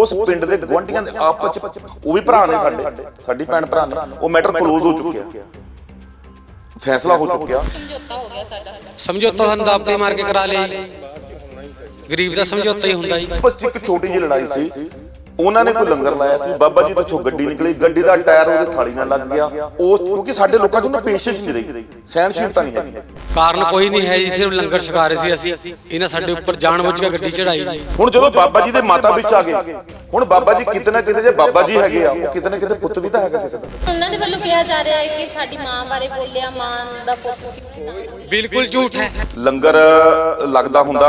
ਉਸ ਪਿੰਡ ਦੇ ਗੁਆਂਢੀਆਂ ਦੇ ਆਪਸ ਚ। ਉਹ ਵੀ ਭਰਾ ਨੇ ਸਾਡੇ। ਸਾਡੀ ਭੈਣ ਭਰਾ ਨੇ। ਉਹ ਮੈਟਰ ਕਲੋਜ਼ ਹੋ ਚੁੱਕਿਆ। ਫੈਸਲਾ ਹੋ ਚੁੱਕਿਆ। ਸਮਝੌਤਾ ਹੋ ਗਿਆ ਸਾਡਾ। ਸਮਝੌਤਾ ਸਾਨੂੰ ਦਾਬ ਕੇ ਮਾਰ ਕੇ ਕਰਾ ਲਿਆ ਗਰੀਬ ਦਾ ਸਮਝੌਤਾ ਹੀ ਹੁੰਦਾ ਜੀ। ਇੱਕ ਛੋਟੀ ਜਿਹੀ ਲੜਾਈ ਸੀ। ਉਹਨਾਂ ਨੇ ਕੋਈ ਲੰਗਰ ਲਾਇਆ ਸੀ? ਬਾਬਾ ਜੀ ਤੋਂ ਗੱਡੀ ਨਿਕਲੀ ਗੱਡੀ ਦਾ ਟਾਇਰ ਉਹਦੇ ਥਾਲੀ ਨਾਲ ਲੱਗ ਗਿਆ। ਉਸ ਕਿਉਂਕਿ ਸਾਡੇ ਲੋਕਾਂ 'ਚ ਨਾ ਪੇਸ਼ੈਂਸ ਨਹੀਂ ਰਹੀ। ਸਹਿਨਸ਼ੀਲਤਾ ਨਹੀਂ ਹੈਗੀ। ਕਾਰਨ ਕੋਈ ਨਹੀਂ ਹੈ ਜੀ ਸਿਰਫ ਲੰਗਰ ਛਕਾ ਰਹੇ ਸੀ ਅਸੀਂ। ਇਹਨਾਂ ਸਾਡੇ ਉੱਪਰ ਜਾਣਬੁੱਝ ਕੇ ਗੱਡੀ ਚੜਾਈ ਜੀ ਹੁਣ ਜਦੋਂ ਬਾਬਾ ਜੀ ਦੇ ਮਾਤਾ ਵਿੱਚ ਆ ਗਏ। ਹੁਣ ਬਾਬਾ ਜੀ ਕਿਤੇ ਨਾ ਕਿਤੇ ਜੇ ਬਾਬਾ ਜੀ ਹੈਗੇ ਆ ਉਹ ਕਿਤੇ ਨਾ ਕਿਤੇ ਪੁੱਤ ਵੀ ਤਾਂ ਹੈਗਾ ਕਿਸੇ ਦਾ। ਉਹਨਾਂ ਦੇ ਵੱਲੋਂ ਕਿਹਾ ਜਾ ਰਿਹਾ ਹੈ ਕਿ ਸਾਡੀ ਮਾਂ ਬਾਰੇ ਬੋਲਿਆ ਮਾਂ ਦਾ ਪੁੱਤ ਸੀ ਬਿਲਕੁਲ ਝੂਠ ਹੈ। ਲੰਗਰ ਲੱਗਦਾ ਹੁੰਦਾ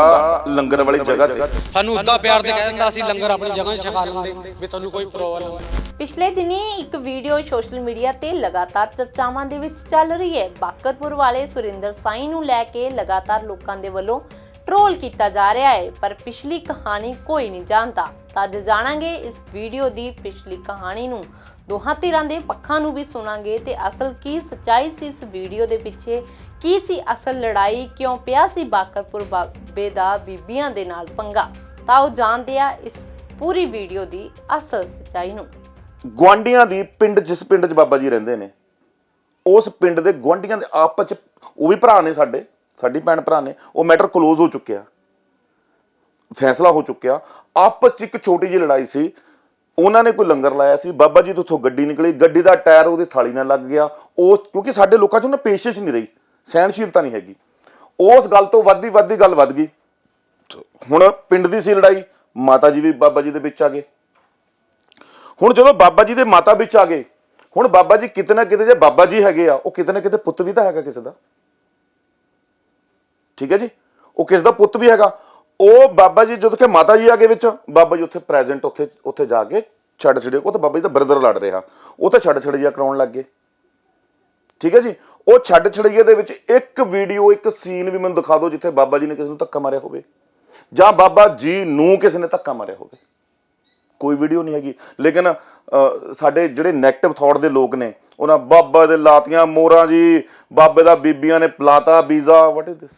ਲੰਗਰ ਵਾਲੀ ਜਗ੍ਹਾ ਤੇ। ਸਾਨੂੰ ਉੱਦਾਂ ਪਿਆਰ ਤੇ ਕਹਿ ਦਿੰਦਾ ਅਸੀਂ ਲੰਗਰ ਆਪਣੀ ਜਗ੍ਹਾ 'ਤੇ ਛਕਾ ਲੈਂਦੇ ਵੀ ਤੁਹਾਨੂੰ ਕੋਈ ਪ੍ਰੋਬਲਮ ਨਹੀਂ। ਪਿਛਲੇ ਦਿਨੀ ਇੱਕ ਵੀਡੀਓ ਸੋਸ਼ਲ ਮੀਡੀਆ ਤੇ ਲਗਾਤਾਰ ਚਰਚਾਵਾਂ ਦੇ ਵਿੱਚ ਚੱਲ ਰਹੀ ਹੈ। ਬਾਕਰਪੁਰ ਵਾਲੇ ਸੁਰਿੰਦਰ ਸਾਈ ਨੂੰ ਲੈ ਕੇ ਲਗਾਤਾਰ ਲੋਕਾਂ ਦੇ ਵੱਲੋਂ ਟ੍ਰੋਲ ਕੀਤਾ ਜਾ ਰਿਹਾ ਹੈ, ਪਰ ਪਿਛਲੀ ਕਹਾਣੀ ਕੋਈ ਨਹੀਂ ਜਾਣਦਾ। ਤਾਂ ਅੱਜ ਜਾਣਾਂਗੇ ਇਸ ਵੀਡੀਓ ਦੀ ਪਿਛਲੀ ਕਹਾਣੀ ਨੂੰ। ਦੋਹਾਂ ਧਿਰਾਂ ਦੇ ਪੱਖਾਂ ਨੂੰ ਵੀ ਸੁਣਾਂਗੇ ਤੇ ਅਸਲ ਕੀ ਸੱਚਾਈ ਸੀ ਇਸ ਵੀਡੀਓ ਦੇ ਪਿੱਛੇ, ਕੀ ਸੀ ਅਸਲ ਲੜਾਈ, ਕਿਉਂ ਪਿਆ ਸੀ ਬਾਕਰਪੁਰ ਬਾਬੇ ਦਾ ਬੀਬੀਆਂ ਦੇ ਨਾਲ ਪੰਗਾ। ਤਾਂ ਉਹ ਜਾਣਦੇ ਆ ਇਸ ਪੂਰੀ ਵੀਡੀਓ ਦੀ ਅਸਲ ਸੱਚਾਈ ਨੂੰ। ਗੁਆਂਢੀਆਂ ਦੀ ਪਿੰਡ ਜਿਸ ਪਿੰਡ 'ਚ ਬਾਬਾ ਜੀ ਰਹਿੰਦੇ ਨੇ, ਉਸ ਪਿੰਡ ਦੇ ਗੁਆਂਢੀਆਂ ਦੇ ਆਪਸ 'ਚ ਉਹ ਵੀ ਭਰਾ ਨੇ ਸਾਡੇ, ਸਾਡੀ ਭੈਣ ਭਰਾ ਨੇ, ਉਹ ਮੈਟਰ ਕਲੋਜ਼ ਹੋ ਚੁੱਕਿਆ। ਫੈਸਲਾ ਹੋ ਚੁੱਕਿਆ। ਆਪਸ 'ਚ ਇੱਕ ਛੋਟੀ ਜਿਹੀ ਲੜਾਈ ਸੀ। ਉਹਨਾਂ ਨੇ ਕੋਈ ਲੰਗਰ ਲਾਇਆ ਸੀ। ਬਾਬਾ ਜੀ ਤੋਂ ਉੱਥੋਂ ਗੱਡੀ ਨਿਕਲੀ। ਗੱਡੀ ਦਾ ਟਾਇਰ ਉਹਦੇ ਥਾਲੀ ਨਾਲ ਲੱਗ ਗਿਆ। ਉਸ ਕਿਉਂਕਿ ਸਾਡੇ ਲੋਕਾਂ 'ਚ ਨਾ ਪੇਸ਼ੈਂਸ ਨਹੀਂ ਰਹੀ। ਸਹਿਣਸ਼ੀਲਤਾ ਨਹੀਂ ਹੈਗੀ। ਉਸ ਗੱਲ ਤੋਂ ਵੱਧਦੀ ਵੱਧਦੀ ਗੱਲ ਵੱਧ ਗਈ। ਹੁਣ ਪਿੰਡ ਦੀ ਸੀ ਲੜਾਈ। ਮਾਤਾ ਜੀ ਵੀ ਬਾਬਾ ਜੀ ਦੇ ਵਿੱਚ ਆ ਗਏ। ਹੁਣ ਜਦੋਂ ਬਾਬਾ ਜੀ ਦੇ ਮਾਤਾ ਵਿੱਚ ਆ ਗਏ, ਹੁਣ ਬਾਬਾ ਜੀ ਕਿਤੇ ਨਾ ਕਿਤੇ ਜੇ ਬਾਬਾ ਜੀ ਹੈਗੇ ਆ, ਉਹ ਕਿਤੇ ਨਾ ਕਿਤੇ ਪੁੱਤ ਵੀ ਤਾਂ ਹੈਗਾ ਕਿਸੇ ਦਾ। ਠੀਕ ਹੈ ਜੀ? ਉਹ ਕਿਸ ਦਾ ਪੁੱਤ ਵੀ ਹੈਗਾ। ਉਹ ਬਾਬਾ ਜੀ ਜਦੋਂ ਕਿ ਮਾਤਾ ਜੀ ਆ ਗਏ ਵਿੱਚ, ਬਾਬਾ ਜੀ ਉੱਥੇ ਪ੍ਰੈਜ਼ੈਂਟ ਉੱਥੇ ਉੱਥੇ ਜਾ ਕੇ ਛੱਡ ਛੜੇ, ਉਹ ਤਾਂ ਬਾਬਾ ਜੀ ਦਾ ਬ੍ਰਦਰ ਲੜ ਰਿਹਾ। ਉਹ ਤਾਂ ਛੱਡ ਛੜਈਆ ਕਰਾਉਣ ਲੱਗ ਗਏ। ਠੀਕ ਹੈ ਜੀ? ਉਹ ਛੱਡ ਛੜਈਏ ਦੇ ਵਿੱਚ ਇੱਕ ਵੀਡੀਓ, ਇੱਕ ਸੀਨ ਵੀ ਮੈਨੂੰ ਦਿਖਾ ਦਿਓ ਜਿੱਥੇ ਬਾਬਾ ਜੀ ਨੇ ਕਿਸੇ ਨੂੰ ਧੱਕਾ ਮਾਰਿਆ ਹੋਵੇ। ਜਾਂ ਬਾਬਾ ਜੀ ਨੂੰ ਕਿਸੇ ਨੇ ਧੱਕਾ ਮਾਰਿਆ ਹੋਵੇ। ਕੋਈ ਵੀਡੀਓ ਨਹੀਂ ਹੈਗੀ। ਲੇਕਿਨ ਸਾਡੇ ਜਿਹੜੇ 네ਗੇਟਿਵ ਥਾਟ ਦੇ ਲੋਕ ਨੇ, ਉਹਨਾਂ ਬਾਬਾ ਦੇ ਲਾਤੀਆਂ ਮੋਰਾਂ ਜੀ, ਬਾਬੇ ਦਾ ਬੀਬੀਆਂ ਨੇ ਪਲਾਤਾ ਵੀਜ਼ਾ ਵਾਟ ਇਜ਼ ਦਿਸ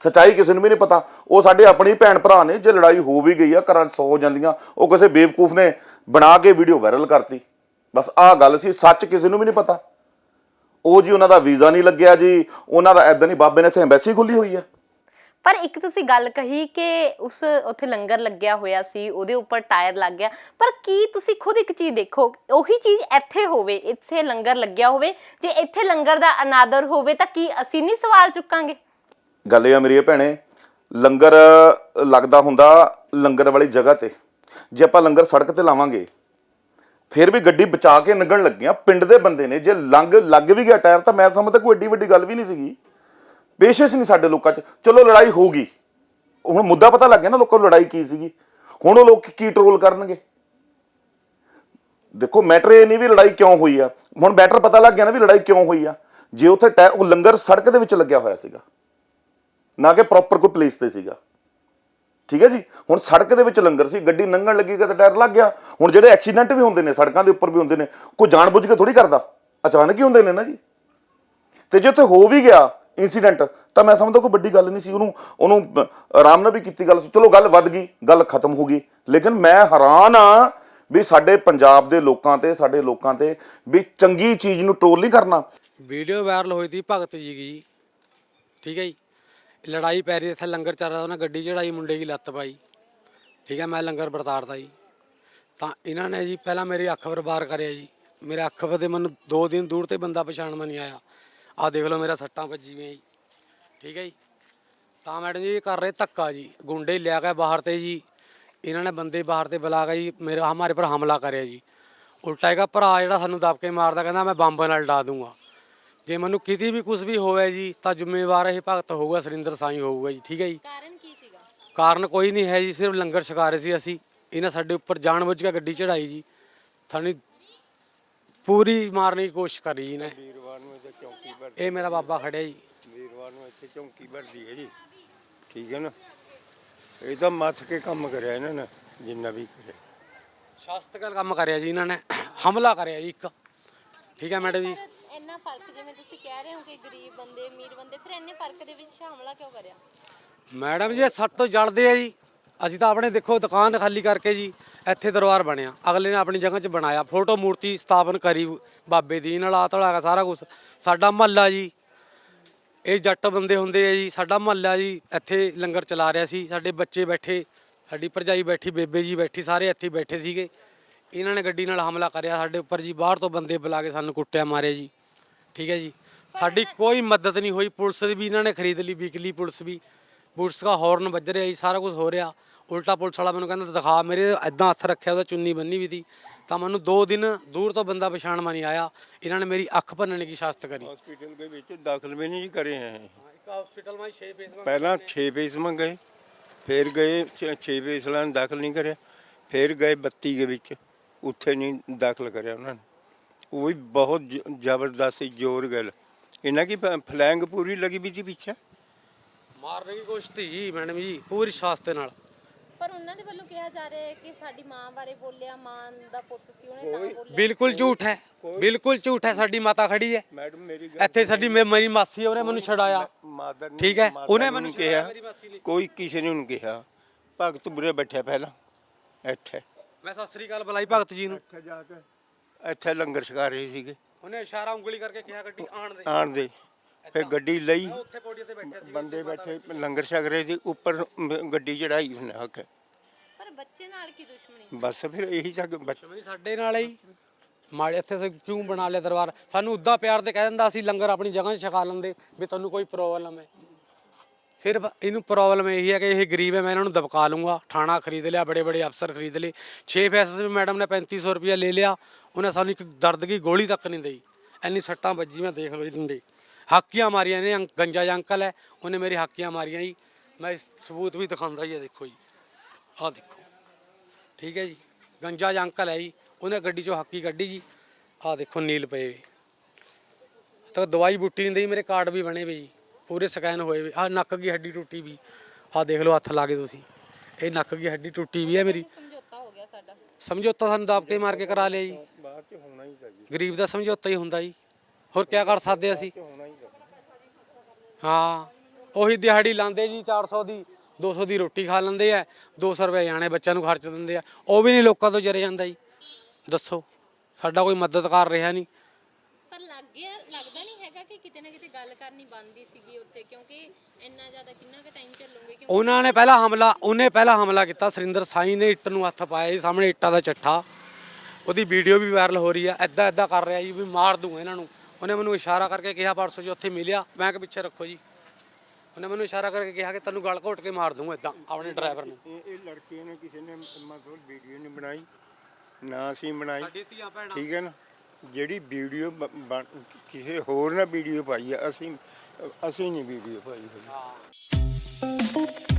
ਸਚਾਈ ਕਿਸੇ ਨੂੰ ਵੀ ਨਹੀਂ ਪਤਾ। ਉਹ ਸਾਡੇ ਆਪਣੇ ਭੈਣ ਭਰਾ ਨੇ, ਜੇ ਲੜਾਈ ਹੋ ਵੀ ਗਈ ਆ, ਘਰਾਂ 'ਚ 100 ਹੋ ਜਾਂਦੀਆਂ, ਉਹ ਕਿਸੇ ਬੇਵਕੂਫ ਨੇ ਬਣਾ ਕੇ ਵੀਡੀਓ ਵਾਇਰਲ ਕਰਤੀ। ਬਸ ਆਹ ਗੱਲ ਸੀ, ਸੱਚ ਕਿਸੇ ਨੂੰ ਵੀ ਨਹੀਂ ਪਤਾ। ਉਹ ਜੀ ਉਹਨਾਂ ਦਾ ਵੀਜ਼ਾ ਨਹੀਂ ਲੱਗਿਆ ਜੀ, ਉਹਨਾਂ ਦਾ ਐਦਾਂ ਨਹੀਂ ਬਾਬੇ ਨੇ ਇੱਥੇ ਐਮਬੈਸੀ ਖੁੱਲੀ ਹੋਈ ਆ। ਪਰ ਇੱਕ ਤੁਸੀਂ ਗੱਲ ਕਹੀ ਕਿ ਉਸ ਉੱਥੇ ਲੰਗਰ ਲੱਗਿਆ ਹੋਇਆ ਸੀ, ਉਹਦੇ ਉੱਪਰ ਟਾਇਰ ਲੱਗ ਗਿਆ। ਪਰ ਕੀ ਤੁਸੀਂ ਖੁਦ ਇੱਕ ਚੀਜ਼ ਦੇਖੋ, ਉਹੀ ਚੀਜ਼ ਇੱਥੇ ਹੋਵੇ, ਇੱਥੇ ਲੰਗਰ ਲੱਗਿਆ ਹੋਵੇ, ਜੇ ਇੱਥੇ ਲੰਗਰ ਦਾ ਅਨਾਦਰ ਹੋਵੇ ਤਾਂ ਕੀ ਅਸੀਂ ਨਹੀਂ ਸਵਾਲ ਚੁੱਕਾਂਗੇ? ਗੱਲ ਇਹ ਆ ਮੇਰੀ ਭੈਣੇ, ਲੰਗਰ ਲੱਗਦਾ ਹੁੰਦਾ ਲੰਗਰ ਵਾਲੀ ਜਗ੍ਹਾ ਤੇ। ਜੇ ਆਪਾਂ ਲੰਗਰ ਸੜਕ ਤੇ ਲਾਵਾਂਗੇ, ਫਿਰ ਵੀ ਗੱਡੀ ਬਚਾ ਕੇ ਲੰਘਣ ਲੱਗਿਆ। ਪਿੰਡ ਦੇ ਬੰਦੇ ਨੇ, ਜੇ ਲੰਗ ਲੱਗ ਵੀ ਗਿਆ ਟਾਇਰ, ਤਾਂ ਮੈਂ ਸਮਝਦਾ ਕੋਈ ਏਡੀ ਵੱਡੀ ਗੱਲ ਵੀ ਨਹੀਂ ਸੀਗੀ। ਪੇਸ਼ੈਂਸ ਨਹੀਂ ਸਾਡੇ ਲੋਕਾਂ 'ਚ। ਚਲੋ, ਲੜਾਈ ਹੋ ਗਈ। ਹੁਣ ਮੁੱਦਾ ਪਤਾ ਲੱਗ ਗਿਆ ਨਾ ਲੋਕਾਂ ਨੂੰ ਲੜਾਈ ਕੀ ਸੀਗੀ। ਹੁਣ ਉਹ ਲੋਕ ਕੀ ਟਰੋਲ ਕਰਨਗੇ? ਦੇਖੋ ਮੈਟਰ ਇਹ ਨਹੀਂ ਵੀ ਲੜਾਈ ਕਿਉਂ ਹੋਈ ਆ। ਹੁਣ ਮੈਟਰ ਪਤਾ ਲੱਗ ਗਿਆ ਨਾ ਵੀ ਲੜਾਈ ਕਿਉਂ ਹੋਈ ਆ। ਜੇ ਉੱਥੇ ਟੈ- ਉਹ ਲੰਗਰ ਸੜਕ ਦੇ ਵਿੱਚ ਲੱਗਿਆ ਹੋਇਆ ਸੀਗਾ। ਨਾ ਕਿ ਪ੍ਰੋਪਰ ਕੋਈ ਪਲੇਸ ਤੇ ਸੀਗਾ। ਠੀਕ ਹੈ ਜੀ? ਹੁਣ ਸੜਕ ਦੇ ਵਿੱਚ ਲੰਗਰ ਸੀ, ਗੱਡੀ ਲੰਘਣ ਲੱਗੀ ਕਿਤੇ ਟਾਇਰ ਲੱਗ ਗਿਆ। ਹੁਣ ਜਿਹੜੇ ਐਕਸੀਡੈਂਟ ਵੀ ਹੁੰਦੇ ਨੇ, ਸੜਕਾਂ ਦੇ ਉੱਪਰ ਵੀ ਹੁੰਦੇ ਨੇ, ਕੋਈ ਜਾਣਬੁੱਝ ਕੇ ਥੋੜੀ ਕਰਦਾ। ਅਚਾਨਕ ਹੀ ਹੁੰਦੇ ਨੇ ਨਾ ਜੀ। ਤੇ ਜੇ ਉੱਥੇ ਹੋ ਵੀ ਗਿਆ ਇਨਸੀਡੈਂਟ ਤਾਂ ਮੈਂ ਸਮਝਦਾ ਕੋਈ ਵੱਡੀ ਗੱਲ ਨਹੀਂ ਸੀ। ਉਹਨੂੰ ਉਹਨੂੰ ਆਰਾਮ ਨਾਲ ਵੀ ਕੀਤੀ ਗੱਲ ਚਲੋ, ਗੱਲ ਵੱਧ ਗਈ। ਗੱਲ ਖਤਮ ਹੋ ਗਈ। ਲੇਕਿਨ ਮੈਂ ਹੈਰਾਨ ਆ ਵੀ ਸਾਡੇ ਪੰਜਾਬ ਦੇ ਲੋਕਾਂ ਤੇ, ਸਾਡੇ ਲੋਕਾਂ ਤੇ ਵੀ ਚੰਗੀ ਚੀਜ਼ ਨੂੰ ਟੋਲ ਨਹੀਂ ਕਰਨਾ। ਵੀਡੀਓ ਵਾਇਰਲ ਹੋਈ ਤੀ ਭਗਤ ਜੀ ਦੀ। ਠੀਕ ਹੈ ਜੀ? ਲੜਾਈ ਪੈ ਰਹੀ ਇੱਥੇ, ਲੰਗਰ ਚੱਲ ਰਿਹਾ, ਉਹਨਾਂ ਗੱਡੀ ਚੜਾਈ, ਮੁੰਡੇ ਦੀ ਲੱਤ ਪਾਈ। ਠੀਕ ਹੈ, ਮੈਂ ਲੰਗਰ ਵਰਤਾੜਤਾ ਜੀ। ਤਾਂ ਇਹਨਾਂ ਨੇ ਜੀ, ਪਹਿਲਾਂ ਮੇਰੀ ਅੱਖ ਬਰਬਾਰ ਕਰਿਆ ਜੀ। ਮੇਰੇ ਅੱਖ ਤੇ ਮੈਨੂੰ 2 ਦਿਨ ਦੂਰ ਤੇ ਬੰਦਾ ਪਛਾਣ ਮਾ ਨਹੀਂ ਆਇਆ। ਆਹ ਦੇਖ ਲਓ ਮੇਰਾ ਸੱਟਾਂ ਵੱਜੀਆਂ ਜੀ। ਠੀਕ ਹੈ ਜੀ। ਤਾਂ ਮੈਡਮ ਜੀ ਕਰ ਰਹੇ ਧੱਕਾ ਜੀ। ਗੁੰਡੇ ਲਿਆ ਕੇ ਬਾਹਰ ਤੇ ਜੀ। ਇਹਨਾਂ ਨੇ ਬੰਦੇ ਬਾਹਰ ਤੇ ਬੁਲਾ ਕੇ ਜੀ ਮੇਰੇ ਹਮਾਰੇ ਪਰ ਹਮਲਾ ਕਰਿਆ ਜੀ। ਉਲਟਾ ਹੈਗਾ ਭਰਾ ਜਿਹੜਾ ਸਾਨੂੰ ਦਬ ਕੇ ਮਾਰਦਾ ਕਹਿੰਦਾ ਮੈਂ ਬੰਬ ਨਾਲ ਡਾ ਦੂੰਗਾ। ਜੇ ਮੈਨੂੰ ਕਿਤੇ ਵੀ ਕੁਝ ਵੀ ਹੋਵੇ ਜੀ ਤਾਂ ਜ਼ਿੰਮੇਵਾਰ ਇਹ ਭਗਤ ਹੋਊਗਾ ਸੁਰਿੰਦਰ ਸਾਈ ਹੋਊਗਾ ਜੀ। ਠੀਕ ਹੈ ਜੀ। ਕਾਰਨ ਕੀ ਸੀਗਾ? ਕਾਰਨ ਕੋਈ ਨਹੀਂ ਹੈ ਜੀ ਸਿਰਫ ਲੰਗਰ ਛਕਾ ਰਹੇ ਸੀ ਅਸੀਂ। ਇਹਨਾਂ ਸਾਡੇ ਉੱਪਰ ਜਾਣਬੁੱਝ ਕੇ ਗੱਡੀ ਚੜਾਈ ਜੀ। ਸਾਨੂੰ ਪੂਰੀ ਮਾਰਨ ਦੀ ਕੋਸ਼ਿਸ਼ ਕਰੀ ਜੀ ਨੇ ਇਹ ਮੇਰਾ ਬਾਬਾ ਖੜਿਆ ਜੀ। ਵੀਰਵਾਰ ਨੂੰ ਇੱਥੇ ਚੌਂਕੀ ਭਰਦੀ ਹੈ ਜੀ। ਠੀਕ ਹੈ ਨਾ? ਇਹ ਤਾਂ ਮੱਥ ਕੇ ਕੰਮ ਕਰਿਆ ਇਹਨਾਂ ਨੇ ਜਿੰਨਾ ਵੀ ਕਰਿਆ। ਸ਼ਾਸਤਕਲ ਕੰਮ ਕਰਿਆ ਜੀ ਇਹਨਾਂ ਨੇ ਹਮਲਾ ਕਰਿਆ ਜੀ ਇੱਕ। ਠੀਕ ਹੈ ਮੈਡਮ ਜੀ। ਇੰਨਾ ਫ਼ਰਕ ਜਿਵੇਂ ਤੁਸੀਂ ਕਹਿ ਰਹੇ ਹੋ ਕਿ ਗਰੀਬ ਬੰਦੇ ਅਮੀਰ ਬੰਦੇ ਫਿਰ ਇੰਨੇ ਫ਼ਰਕ ਦੇ ਵਿੱਚ ਹਮਲਾ ਕਿਉਂ ਕਰਿਆ? ਮੈਡਮ ਜੀ ਇਹ ਸੱਟ ਤੋਂ ਜਲਦੇ ਆ ਜੀ। ਅਸੀਂ ਤਾਂ ਆਪਣੇ ਦੇਖੋ ਦੁਕਾਨ ਖਾਲੀ ਕਰਕੇ ਜੀ ਇੱਥੇ ਦਰਬਾਰ ਬਣਿਆ। ਅਗਲੇ ਨੇ ਆਪਣੀ ਜਗ੍ਹਾ 'ਚ ਬਣਾਇਆ। ਫੋਟੋ ਮੂਰਤੀ ਸਥਾਪਨ ਕਰੀ ਬਾਬੇ ਦੀ ਨਾਲ ਆਤਲਾ ਸਾਰਾ ਕੁਝ ਸਾਡਾ ਮਹੱਲਾ ਜੀ ਇਹ ਜੱਟ ਬੰਦੇ ਹੁੰਦੇ ਆ ਜੀ ਸਾਡਾ ਮਹੱਲਾ ਜੀ ਇੱਥੇ ਲੰਗਰ ਚਲਾ ਰਿਹਾ ਸੀ। ਸਾਡੇ ਬੱਚੇ ਬੈਠੇ ਸਾਡੀ ਭਰਜਾਈ ਬੈਠੀ ਬੇਬੇ ਜੀ ਬੈਠੀ ਸਾਰੇ ਇੱਥੇ ਬੈਠੇ ਸੀਗੇ। ਇਹਨਾਂ ਨੇ ਗੱਡੀ ਨਾਲ ਹਮਲਾ ਕਰਿਆ ਸਾਡੇ ਉੱਪਰ ਜੀ। ਬਾਹਰ ਤੋਂ ਬੰਦੇ ਬੁਲਾ ਕੇ ਸਾਨੂੰ ਕੁੱਟਿਆ ਮਾਰਿਆ ਜੀ। ਠੀਕ ਹੈ ਜੀ। ਸਾਡੀ ਕੋਈ ਮਦਦ ਨਹੀਂ ਹੋਈ। ਪੁਲਿਸ ਦੀ ਵੀ ਇਹਨਾਂ ਨੇ ਖਰੀਦ ਲਈ ਵਿਕਲੀ ਪੁਲਿਸ ਵੀ। ਪੁਲਿਸ ਦਾ ਹਾਰਨ ਵੱਜ ਰਿਹਾ ਜੀ ਸਾਰਾ ਕੁਝ ਹੋ ਰਿਹਾ। ਉਲਟਾ ਪੁਲਿਸ ਵਾਲਾ ਮੈਨੂੰ ਕਹਿੰਦਾ ਦਿਖਾ ਮੇਰੇ ਐਦਾਂ ਹੱਥ ਰੱਖਿਆ ਉਹਦਾ ਚੁੰਨੀ ਬੰਨੀ ਵੀ ਸੀ ਤਾਂ ਮੈਨੂੰ 2 ਦਿਨ ਦੂਰ ਤੋਂ ਬੰਦਾ ਪਛਾਣ ਮਾ ਨਹੀਂ ਆਇਆ। ਇਹਨਾਂ ਨੇ ਮੇਰੀ ਅੱਖ ਭੰਨਣ ਦੀ ਸ਼ਾਸਤ ਕਰੀ। ਹਸਪੀਟਲ ਦੇ ਵਿੱਚ ਦਾਖਲ ਵੀ ਨਹੀਂ ਕਰੇ ਹੈ ਇੱਕ ਹਸਪੀਟਲ ਮੈਂ 6 ਪੇਸ ਪਹਿਲਾਂ 6 ਪੀਸ ਮੰਗੇ ਫਿਰ ਗਏ 6 ਪੀਸ ਲਾਂ ਦਾਖਲ ਨਹੀਂ ਕਰਿਆ। ਫਿਰ ਗਏ 32 ਦੇ ਵਿੱਚ ਉੱਥੇ ਨਹੀਂ ਦਾਖਲ ਕਰਿਆ ਉਹਨਾਂ ਨੇ। ਉਹ ਵੀ ਬਹੁਤ ਜ- ਜ਼ਬਰਦਸਤ ਜ਼ੋਰ ਗੱਲ। ਇਹਨਾਂ ਕੀ ਪ- ਫਲੈਂਗ ਪੂਰੀ ਲੱਗੀ ਵੀ ਸੀ ਪਿੱਛੇ? ਮਾਰਨੇ ਦੀ ਕੋਸ਼ਿਸ਼ ਜੀ ਮੈਡਮ ਜੀ ਪੂਰੀ ਸ਼ਾਸਤੇ ਨਾਲ। ਪਰ ਉਹਨਾਂ ਦੇ ਵੱਲੋਂ ਕਿਹਾ ਜਾ ਰਿਹਾ ਹੈ ਕਿ ਸਾਡੀ ਮਾਂ ਬਾਰੇ ਬੋਲਿਆ ਮਾਂ ਦਾ ਪੁੱਤ ਸੀ ਉਹਨੇ ਤਾਂ ਬੋਲਿਆ। ਬਿਲਕੁਲ ਝੂਠ ਹੈ ਬਿਲਕੁਲ ਝੂਠ ਹੈ ਸਾਡੀ ਮਾਤਾ ਖੜੀ ਹੈ। ਮੈਡਮ ਮੇਰੀ ਇੱਥੇ ਸਾਡੀ ਮੇ- ਮੇਰੀ ਮਾਸੀ ਹੈ, ਉਹਨੇ ਮੈਨੂੰ ਛਡਾਇਆ। ਮਾਦਰ ਨੇ- ਠੀਕ ਹੈ, ਮਾਤਾ ਉਹਨੇ ਨੇ ਮੈਨੂੰ ਕਿਹਾ। ਕੋਈ ਕਿਸੇ ਨੇ ਉਹਨੂੰ ਕਿਹਾ। ਭਗਤ ਬੁਰੇ ਬੈਠਿਆ ਪਹਿਲਾਂ ਇੱਥੇ। ਮੈਂ ਸਤਿ ਸ੍ਰੀ ਅਕਾਲ ਬੁਲਾਈ ਭਗਤ ਜੀ ਨੂੰ। ਇੱਥੇ ਜਾ ਕੇ ਇੱਥੇ ਲੰਗਰ ਛਕਾ ਰਹੇ ਸੀਗੇ। ਉਹਨੇ ਇਸ਼ਾਰਾ ਉਂਗਲੀ ਕਰਕੇ ਕਿਹਾ ਗੱਡੀ ਆਣ ਦੇ। ਆਣ ਦੇ। ਫਿਰ ਗੱਡੀ ਲਈ। ਮੈਂ ਉੱਥੇ ਪੌੜੀ ਤੇ ਬੈਠਿਆ ਸੀ ਬੰਦੇ ਬੈਠੇ ਲੰਗਰ ਛਕ ਰਹੇ ਸੀ ਉੱਪਰ ਮ- ਗੱਡੀ ਚੜਾਈ ਉਹਨੇ ਹੱਕ। ਪਰ ਬੱਚੇ ਨਾਲ ਕੀ ਦੁਸ਼ਮਣੀ? ਬਸ ਫਿਰ ਇਹੀ ਤੱਕ ਬੱਚ ਦੁਸ਼ਮਣੀ ਸਾਡੇ ਨਾਲ ਹੀ ਮਾੜੇ ਇੱਥੇ ਸੇ ਕਿਉਂ ਬਣਾ ਲਿਆ ਦਰਬਾਰ? ਸਾਨੂੰ ਉਦਾਂ ਪਿਆਰ ਤੇ ਕਹਿ ਦਿੰਦਾ ਅਸੀਂ ਲੰਗਰ ਆਪਣੀ ਜਗ੍ਹਾ 'ਤੇ ਛਕਾ ਲੈਂਦੇ ਵੀ ਤੁਹਾਨੂੰ ਕੋਈ ਪ੍ਰੋਬਲਮ ਹੈ। ਸਿਰਫ ਇਹਨੂੰ ਪ੍ਰੋਬਲਮ ਇਹੀ ਹੈ ਕਿ ਇਹ ਗਰੀਬ ਹੈ ਮੈਂ ਇਹਨਾਂ ਨੂੰ ਦਬਕਾ ਲੂੰਗਾ ਥਾਣਾ ਖਰੀਦ ਲਿਆ ਬੜੇ ਬੜੇ ਅਫਸਰ ਖਰੀਦ ਲਏ। 6 ਫੈਸਲੇ ਮੈਡਮ ਨੇ 3500 ਰੁਪਇਆ ਲੈ ਲਿਆ। ਉਹਨੇ ਸਾਨੂੰ ਇੱਕ ਦਰਦ ਦੀ ਗੋਲੀ ਤੱਕ ਨਹੀਂ ਦੇਈ। ਇੰਨੀ ਸੱਟਾਂ ਵੱਜੀ ਮੈਂ ਦੇਖ ਲਓ ਜੀ ਡੰਡੇ ਹਾਕੀਆਂ ਮਾਰੀਆਂ ਨੇ ਅੰਕ- ਗੰਜਾ ਜਾਂ ਅੰਕਲ ਹੈ ਉਹਨੇ ਮੇਰੀ ਹਾਕੀਆਂ ਮਾਰੀਆਂ ਜੀ। ਮੈਂ ਇਸ ਸਬੂਤ ਵੀ ਦਿਖਾਉਂਦਾ ਹੀ ਹੈ ਦੇਖੋ ਜੀ। ਆਹ ਦੇਖੋ। ਠੀਕ ਹੈ ਜੀ। ਗੰਜਾ ਜਾਂ ਅੰਕਲ ਹੈ ਜੀ। ਉਹਨੇ ਗੱਡੀ ਚੋਂ ਹਾਕੀ ਕੱਢੀ ਜੀ। ਆਹ ਦੇਖੋ ਨੀਲ ਪਏ ਵੇ ਤਾਂ ਦਵਾਈ ਬੂਟੀ ਨਹੀਂ ਦੇਈ ਮੇਰੇ ਕਾਰਡ ਵੀ ਬਣੇ ਵੇ ਜੀ। ਪੂਰੇ ਸਕੈਨ ਹੋਏ ਵੇ। ਆਹ ਨੱਕ ਦੀ ਹੱਡੀ ਟੁੱਟੀ ਵੀ। ਆਹ ਦੇਖ ਲਓ ਹੱਥ ਲਾ ਕੇ ਤੁਸੀਂ। ਇਹ ਨੱਕ ਦੀ ਹੱਡੀ ਟੁੱਟੀ ਵੀ ਹੈ ਮੇਰੀ। ਸਮਝੌਤਾ ਹੋ ਗਿਆ ਸਾਡਾ। ਸਮਝੌਤਾ ਸਾਨੂੰ ਦਾਬ ਕੇ ਮਾਰ ਕੇ ਕਰਾ ਲਿਆ ਜੀ। ਬਾਅਦ ਚ ਹੋਣਾ ਹੀ ਚਾਹੀਦਾ ਗਰੀਬ ਦਾ ਸਮਝੌਤਾ ਹੀ ਹੁੰਦਾ ਜੀ। ਹੋਰ ਕੀ ਕਰ ਸਕਦੇ ਅਸੀਂ? ਹੀ ਉਹੀ ਦਿਹਾੜੀ ਲਾਉਂਦੇ ਜੀ 400 ਦੀ 200 ਦੀ ਰੋਟੀ ਖਾ ਲੈਂਦੇ ਆ 200 ਰੁਪਏ ਜਾਣੇ ਬੱਚਿਆਂ ਨੂੰ ਖਰਚ ਦਿੰਦੇ ਆ। ਉਹ ਵੀ ਨਹੀਂ ਲੋਕਾਂ ਤੋਂ ਜਰੇ ਜਾਂਦਾ ਜੀ। ਦੱਸੋ ਸਾਡਾ ਕੋਈ ਮਦਦ ਕਰ ਰਿਹਾ ਨਹੀਂ। ਪਰ ਲੱਗ ਗਿਆ ਲੱਗਦਾ ਨਹੀਂ ਹੈਗਾ ਕਿ ਕਿਤੇ ਨਾ ਕਿਤੇ ਗੱਲ ਕਰਨੀ ਬੰਦੀ ਸੀਗੀ ਉੱਥੇ ਕਿਉਂਕਿ ਇੰਨਾ ਜ਼ਿਆਦਾ ਕਿੰਨਾ ਕੁ ਟਾਈਮ ਚੱਲੂਗੇ ਕਿਉਂਕਿ ਉਹਨਾਂ ਨੇ ਪਹਿਲਾ ਹਮਲਾ ਉਹਨੇ ਪਹਿਲਾ ਹਮਲਾ ਕੀਤਾ ਸਰਿੰਦਰ ਸਾਈ ਨੇ ਇੱਟ ਨੂੰ ਹੱਥ ਪਾਇਆ ਜੀ ਸਾਹਮਣੇ ਇੱਟਾਂ ਦਾ ਚੱਠਾ। ਉਹਦੀ ਵੀਡੀਓ ਵੀ ਵਾਇਰਲ ਹੋ ਰਹੀ ਆ ਐਦਾਂ ਐਦਾਂ ਕਰ ਰਿਹਾ ਜੀ ਵੀ ਮਾਰ ਦੂੰ ਇਹਨਾਂ ਨੂੰ। ਉਹਨੇ ਮੈਨੂੰ ਇਸ਼ਾਰਾ ਕਰਕੇ ਕਿਹਾ ਪਰਸੋਂ ਜੀ ਉੱਥੇ ਮਿਲਿਆ। ਮੈਂ ਕਿ ਪਿੱਛੇ ਰੱਖੋ ਜੀ। ਉਹਨੇ ਮੈਨੂੰ ਇਸ਼ਾਰਾ ਕਰਕੇ ਕਿਹਾ ਕਿ ਤੈਨੂੰ ਗਲ ਘੋਟ ਕੇ ਮਾਰ ਦੂੰ ਐਦਾਂ ਆਪਣੇ ਡਰਾਈਵਰ ਨੂੰ। ਇਹ ਇਹ ਲੜਕੇ ਨੇ ਕਿਸੇ ਨੇ ਮਤਲਬ ਵੀਡੀਓ ਨਹੀਂ ਬਣਾਈ ਨਾ ਅਸੀਂ ਬਣਾਈ। ਸਾਡੀ ਧੀਆਂ ਭੈਣਾਂ। ਠੀਕ ਹੈ ਨਾ? ਜਿਹੜੀ ਵੀਡੀਓ ਕਿਸੇ ਹੋਰ ਨੇ ਵੀਡੀਓ ਪਾਈ ਆ ਅਸੀਂ ਅਸੀਂ ਨਹੀਂ ਵੀਡੀਓ ਪਾਈ ਹੋਈ। ਹਾਂ।